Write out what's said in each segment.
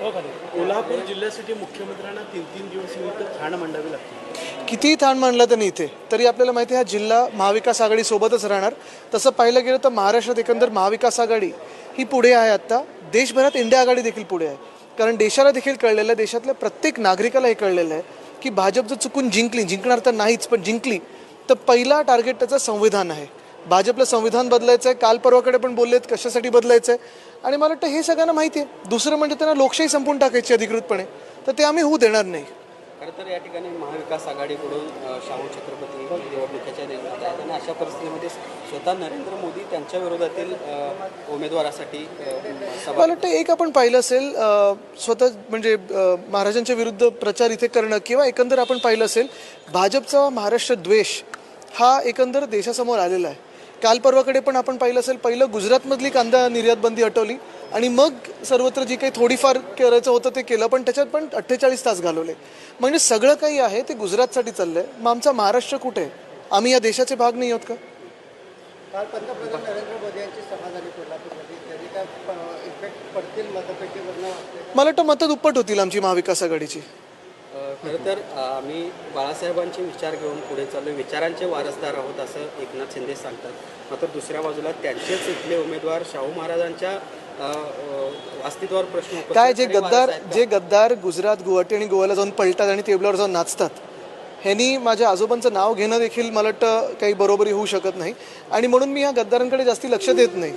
हो कोल्हापूर जिल्ह्यासाठी मुख्यमंत्र्यांना तीन तीन दिवस इथं ठाण मांडावी लागते कितीही ताण मांडला त्यांनी इथे तरी आपल्याला माहिती आहे हा जिल्हा महाविकास आघाडी सोबतच राहणार. तसं पाहिलं गेलं तर महाराष्ट्रात एकंदर महाविकास आघाडी ही पुढे आहे आत्ता. देशभरात इंडिया आघाडी देखील पुढे आहे. कारण देशाला देखील कळलेलं आहे देशातल्या प्रत्येक नागरिकाला हे कळलेलं आहे की भाजप जर चुकून जिंकली जिंकणार तर नाहीच पण जिंकली तर पहिला टार्गेट त्याचं संविधान आहे. भाजपला संविधान बदलायचं आहे काल परवाकडे पण बोललेत कशासाठी बदलायचं आहे आणि मला वाटतं हे सगळ्यांना माहिती आहे दुसरं म्हणजे त्यांना लोकशाही संपून टाकायची अधिकृतपणे. तर ते आम्ही होऊ देणार नाही. तर या ठिकाणी महाविकास आघाडीकडून शाहू छत्रपती निवडणुकीच्या रिंगणात आहेत. आणि अशा परिस्थितीमध्ये स्वतः नरेंद्र मोदी त्यांच्या विरोधातील उमेदवारासाठी मला वाटतं एक आपण पाहिलं असेल स्वतः म्हणजे महाराजांच्या विरुद्ध प्रचार इथे करणं किंवा एकंदर आपण पाहिलं असेल भाजपचा महाराष्ट्र द्वेष हा एकंदर देशासमोर आलेला आहे. काल परवाकडे पण आपण पाहिलं असेल पहिलं गुजरातमधली कांदा निर्यात बंदी हटवली आणि मग सर्वत्र जी काही थोडीफार करायचं होतं ते केलं पण त्याच्यात पण अठ्ठेचाळीस तास घालवले. म्हणजे सगळं काही आहे ते गुजरातसाठी चाललंय. मग आमचा महाराष्ट्र कुठे? आहे आम्ही या देशाचे भाग नाही आहोत का? काल पंतप्रधान नरेंद्र मोदी यांची सभा झाली कोल्हापूरमध्ये त्याची काय इफेक्ट पडतील मतपेटीवरनं वाटते मला वाटतं मतं दुप्पट होतील आमची महाविकास आघाडीची. खरं तर आम्ही बाळासाहेबांचे विचार घेऊन पुढे चाललो विचारांचे वारसदार आहोत असं एकनाथ शिंदे सांगतात. मात्र दुसऱ्या बाजूला त्यांचेच इथले उमेदवार शाहू महाराजांच्या अस्तित्वावर प्रश्न काय जे गद्दार? जे गद्दार गुजरात गुवाहाटी आणि गोव्याला जाऊन पलटात आणि टेबलावर जाऊन नाचतात ह्यांनी माझ्या आजोबांचं नाव घेणं देखील मला वाटतं काही बरोबरी होऊ शकत नाही. आणि म्हणून मी ह्या गद्दारांकडे जास्ती लक्ष देत नाही.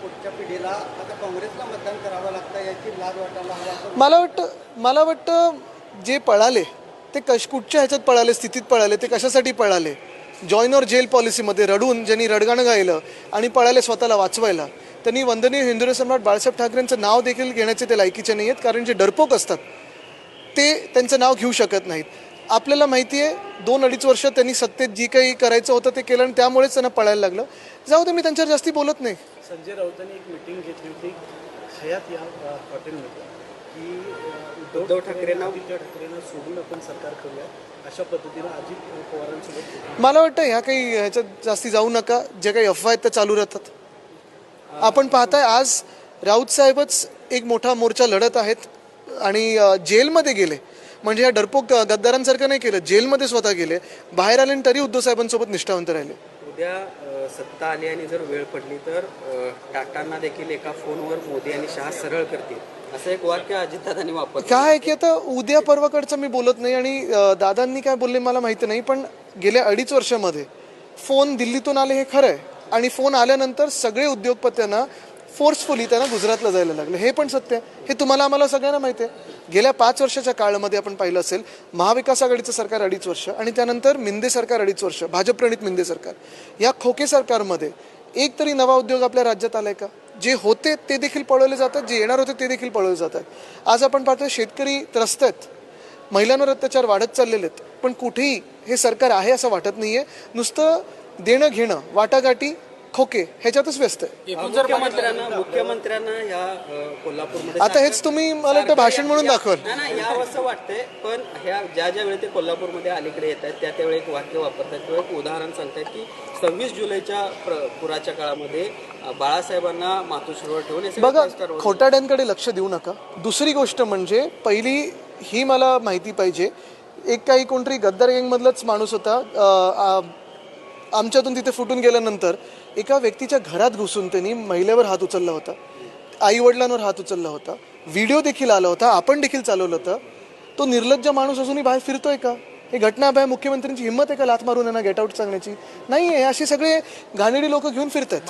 पुढच्या पिढीला आता काँग्रेसला मतदान करावं लागतं याची लाज वाटायला हवा मला वाटतं मला वाटतं जे पळाले ते कश कुठच्या ह्याच्यात पळाले स्थितीत पळाले ते कशासाठी पळाले? जॉईन और जेल पॉलिसीमध्ये रडून ज्यांनी रडगाणं गायलं आणि पळाले स्वतःला वाचवायला त्यांनी वंदनीय हिंदुरे सम्राट बाळासाहेब ठाकरेंचं नाव देखील घेण्याचे ते लायकीचे नाही आहेत कारण जे डरपोक असतात ते त्यांचं नाव घेऊ शकत नाहीत. आपल्याला माहिती आहे दोन अडीच वर्ष त्यांनी सत्तेत जी काही करायचं होतं ते केलं आणि त्यामुळेच त्यांना पळायला लागलं. जाऊ दे मी त्यांच्यावर जास्ती बोलत नाही. संजय राऊतांनी एक मिटिंग घेतली होती. हयात या हॉटेलमध्ये की उद्धव ठाकरेंना- आदित्य ठाकरेंना सोडून आपण सरकार करूया अशा पद्धतीनं अजित पवारांसोबत. मला वाटतं ह्या काही ह्याच्यात जास्ती जाऊ नका. जे काही अफवा आहेत त्या चालू राहतात. आपण पाहताय आज राऊत साहेबच एक मोठा मोर्चा लढत आहेत आणि जेलमध्ये गेले. म्हणजे या डरपोक गद्दारांसारखं नाही केलं. जेलमध्ये स्वतः गेले. बाहेर आले तरी उद्धव साहेबांसोबत निष्ठावंत राहिले. उद्या सत्ता आली आणि जर वेळ पडली तर टाटांना देखील एका फोनवर मोदी आणि शहा सरळ करतील. असं एक वाक्य अजितदादांनी वापरलं. काय आहे की आता उद्या परवाकडचं मी बोलत नाही आणि दादांनी काय बोलले मला माहिती नाही पण गेल्या अडीच वर्षामध्ये फोन दिल्लीतून आले हे खरं आहे. आणि फोन आल्यानंतर सगळे उद्योगपत्यांना फोर्सफुली त्यांना गुजरातला जायला लागलं. हे पण सत्य आहे. हे तुम्हाला आम्हाला सगळ्यांना माहिती आहे. गेल्या पाच वर्षाच्या काळामध्ये आपण पाहिलं असेल महाविकास आघाडीचं सरकार अडीच वर्ष आणि त्यानंतर मिंदे सरकार अडीच वर्ष भाजप प्रणित मिंदे सरकार. या खोके सरकारमध्ये एक तरी नवा उद्योग आपल्या राज्यात आलाय का? जे होते ते देखील पळवले जातात जे येणार होते ते देखील पळवले जातात. आज आपण पाहतोय शेतकरी त्रस्त आहेत. महिलांवर अत्याचार वाढत चाललेले आहेत. पण कुठेही हे सरकार आहे असं वाटत नाही आहे नुसतं देणं घेणं वाटाघाटी खोके ह्याच्यातच व्यस्त आहे. मुख्यमंत्र्यांना मुख्यमंत्र्यांना या कोल्हापूरमध्ये आता हेच तुम्ही मला वाटतं भाषण म्हणून दाखवाल. नाही यावं असं वाटतंय पण ह्या ज्या ज्या वेळी ते कोल्हापूरमध्ये अलीकडे येत आहेत त्या त्यावेळी एक वाक्य वापरतात किंवा एक उदाहरण सांगतात की सव्वीस जुलैच्या प्र- पुराच्या काळामध्ये बाळासाहेबांना मातोश्रीवर ठेवून बघा. खोटाड्यांकडे लक्ष देऊ नका. दुसरी गोष्ट म्हणजे पहिली ही मला माहिती पाहिजे. एक काही कोणतरी गद्दार गँगमधलाच माणूस होता आमच्यातून तिथे फुटून गेल्यानंतर. एका व्यक्तीच्या घरात घुसून त्यांनी महिलेवर हात उचलला होता आई वडिलांवर हात उचलला होता व्हिडिओ देखील आला होता आपण देखील चालवलं होतं. तो निर्लज्ज माणूस अजूनही बाहेर फिरतोय का? हे घटना बाहेर मुख्यमंत्र्यांची हिंमत आहे का लात मारून यांना गेट आउट सांगण्याची? नाही आहे असे सगळे घाणेडी लोक घेऊन फिरतात.